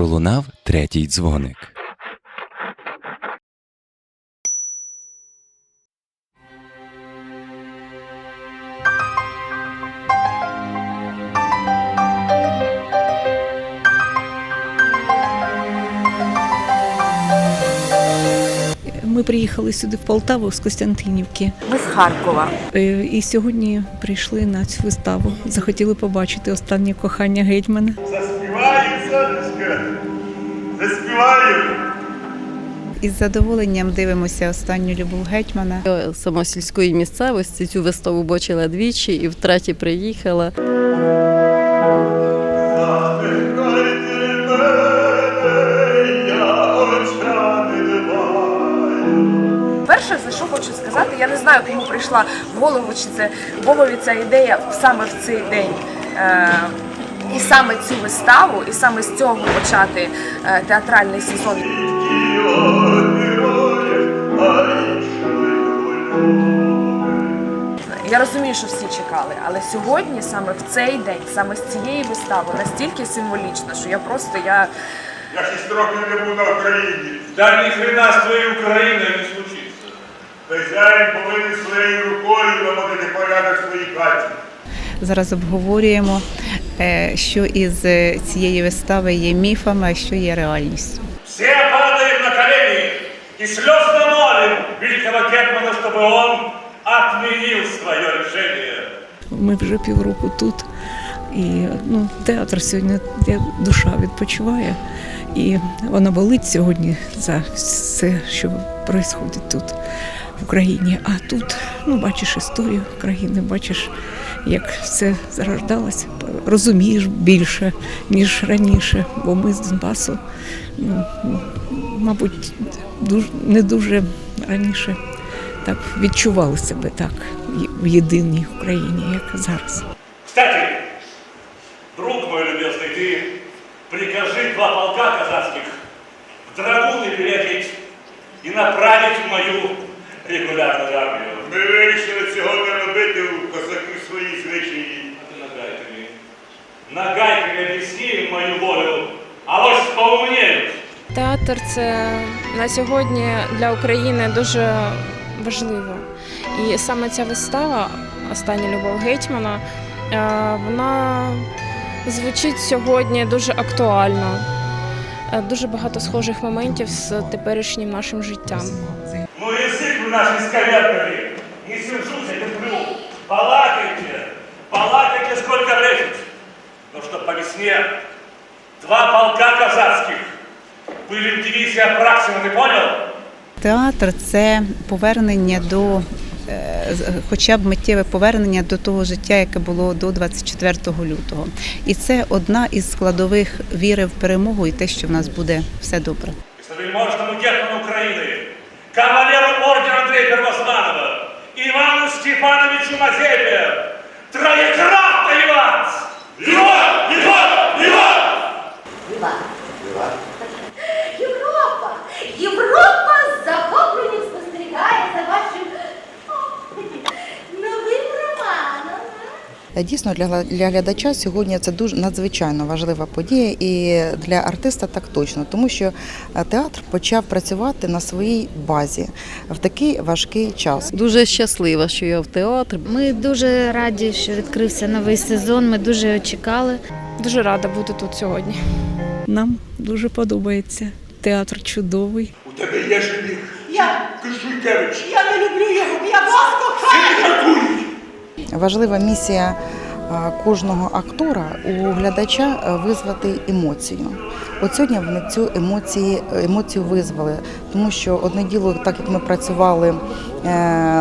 пролунав третій дзвоник. Ми приїхали сюди в Полтаву з Костянтинівки. Ми з Харкова. Е, І сьогодні прийшли на цю виставу. Захотіли побачити останнє кохання гетьмана. Заспіваю, заспіваю. Із задоволенням дивимося останню любов гетьмана. Я сама сільської місцевості цю виставу бачила двічі і втретє приїхала. Перше, за що хочу сказати, я не знаю, кому прийшла в голову, чи це Богові ця ідея саме в цей день. І саме цю виставу, і саме з цього почати е, театральний сезон. Я розумію, що всі чекали, але сьогодні, саме в цей день, саме з цієї вистави, настільки символічно, що я просто я. Я шість років не був на Україні. Да ни хрена с твоей Украиной не случится. Хазяїн повинен своєю рукою наводити порядок в своїй хаті. Зараз обговорюємо, що із е, цієї вистави є міфами, а що є реальністю. Все падаем на колени и слезно молим великого Гетмана, чтобы он отменил свое решение. Ми вже півроку тут. І ну, театр сьогодні де душа відпочиває. І вона болить сьогодні за все, що відбувається тут в Україні. А тут ну, бачиш історію країни, бачиш, як все зарождалося, розумієш більше, ніж раніше. Бо ми з Донбасу, ну, мабуть, дуже, не дуже раніше так відчували себе так в єдиній Україні, як зараз. Кстати, друг мой любезный, ты прикажи два полка казацких в драгуны переодеть и направить в мою регулярную армию. Ми вирішили цього не робити у козаків свої звичаї. Ты нагайками, нагайками объясни им мою волю, а вот поумнеют. Театр це на сьогодні для України дуже важливо. І саме ця вистава, Остання любов гетьмана, е, вона звучить сьогодні дуже актуально. Е, Дуже багато схожих моментів з теперішнім нашим життям. Ну язык вы наш исковеркали. Не сержусь, я терплю. Балакайте, балакайте, сколько влезет. Но что по весне два полка казацких были в дивизии Апраксина, ты понял? Театр це повернення до, е, з- хоча б миттєве повернення до того життя, яке було до 24 лютого. І це одна із складових віри в перемогу і те, що в нас буде все добре. Вельможному гетману Украины, кавалеру ордена Андрея Первозванова, Ивану Степановичу Мазепе, троекратный вас! Иван! Дійсно, для для глядача сьогодні це дуже надзвичайно важлива подія, і для артиста так точно, тому що е, театр почав працювати на своїй базі в такий важкий час. Дуже щаслива, що я в театр. Ми дуже раді, що відкрився новий сезон. Ми дуже чекали. Дуже рада бути тут сьогодні. Нам дуже подобається. Театр чудовий. У тебе є жених. Я, Кишуйкевич. я не люблю його, я вас кохаю! Важлива місія е, кожного актора у глядача е, визвати емоцію. От сьогодні вони цю емоції, емоцію визвали, тому що одне діло, так як ми працювали е,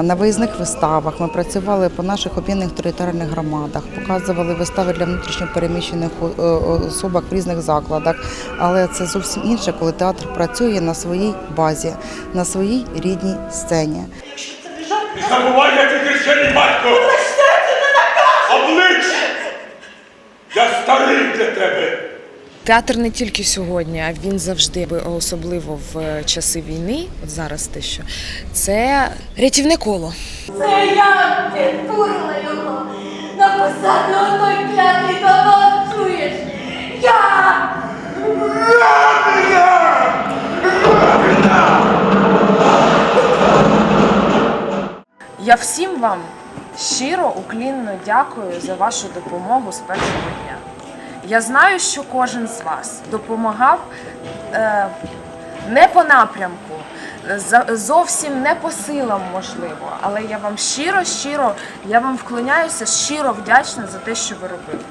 на виїзних виставах, ми працювали по наших об'єднаних територіальних громадах, показували вистави для внутрішньопереміщених особах в різних закладах. Але це зовсім інше, коли театр працює на своїй базі, на своїй рідній сцені. Забувай, я ти хрещений батько. Я старий для тебе. Театр не тільки сьогодні, а він завжди, особливо в е, часи війни, от зараз те, що це рятівне коло. Це я підтурила його написати отой клятий та чуєш. Я! Я всім вам щиро, уклінно дякую за вашу допомогу з першого дня. Я знаю, що кожен з вас допомагав е, не по напрямку, зовсім не по силам, можливо, але я вам щиро, щиро, я вам вклоняюся, щиро вдячна за те, що ви робили.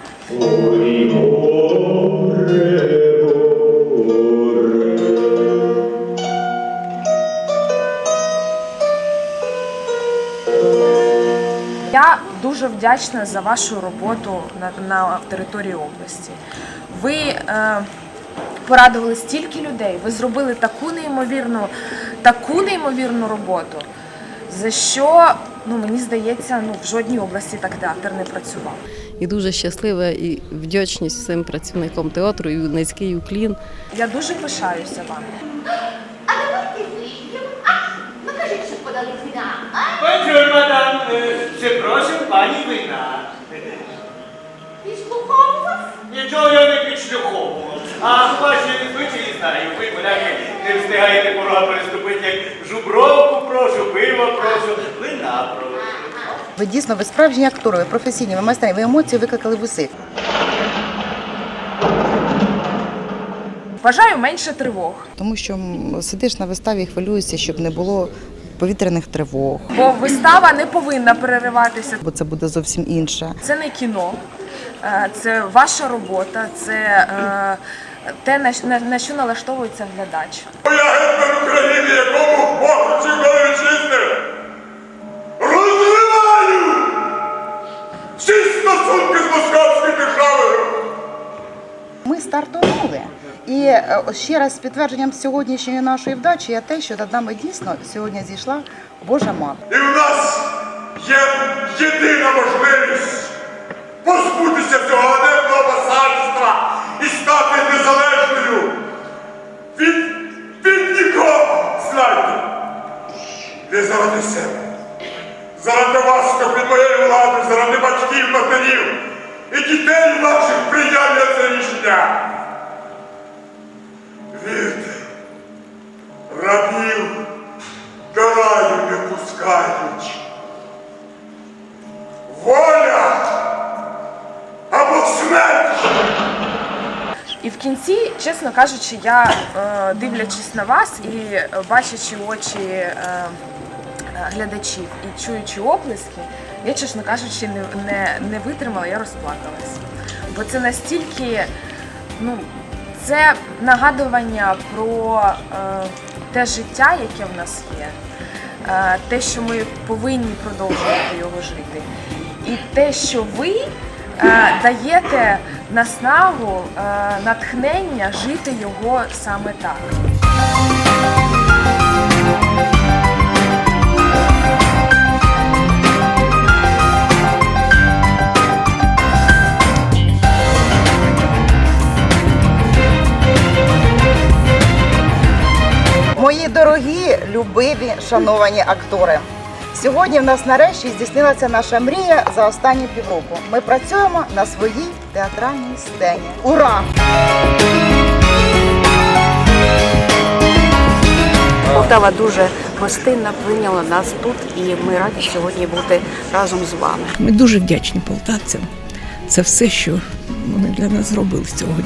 Дуже вдячна за вашу роботу на, на території області. Ви е, порадували стільки людей, ви зробили таку неймовірну, таку неймовірну роботу, за що ну мені здається, ну в жодній області так театр не працював. І дуже щаслива і вдячність всім працівникам театру, і низький уклін. Я дуже пишаюся вами. А давайте вийдемо. А, ну кажіть, що подали вина, а? Бонжур, мадам. Чи просим пані вина? Підслухав вас? Нічого я не підшлюховував. А ваші звичаї знаю. Ви, поляки, не встигаєте порога переступити, як жубровку прошу, пиво прошу, вина прошу. Ви дійсно ви справжні актори, ви професійні, ви майстри, ви емоції викликали в усіх. Бажаю менше тривог, Тому що м, сидиш на виставі і хвилюєшся, щоб не було повітряних тривог, бо вистава не повинна перериватися. бо це буде зовсім інше. Це не кіно, е, це ваша робота, це е, те, на що налаштовується глядач. Я гетьман України, якому Бог до вітчизни. Розриваю всі стосунки з московською державою. Ми стартували. І е, ще раз з підтвердженням сьогоднішньої нашої вдачі є те, що над нами дійсно сьогодні зійшла Божа мати. І в нас є єдина можливість позбутися цього ганебного васальства і стати незалежною від, від нікого. Знайте, не заради себе, заради вас, хто під моєю владою, заради батьків, матерів і дітей ваших прийняття це рішення. І в кінці, чесно кажучи, я е, дивлячись на вас і е, бачачи очі е, глядачів і чуючи оплески, я, чесно кажучи, не, не, не витримала, я розплакалась. Бо це настільки, ну, це нагадування про те життя, яке в нас є, те, що ми повинні продовжувати його жити. І те, що ви даєте наснагу, е, натхнення жити його саме так. Мої дорогі, любиві, шановані актори. Сьогодні в нас нарешті здійснилася наша мрія за останні півроку. Ми працюємо на своїй театральній сцені. Ура! Полтава дуже гостинно прийняла нас тут, і ми раді сьогодні бути разом з вами. Ми дуже вдячні полтавцям за все, що вони для нас зробили сьогодні.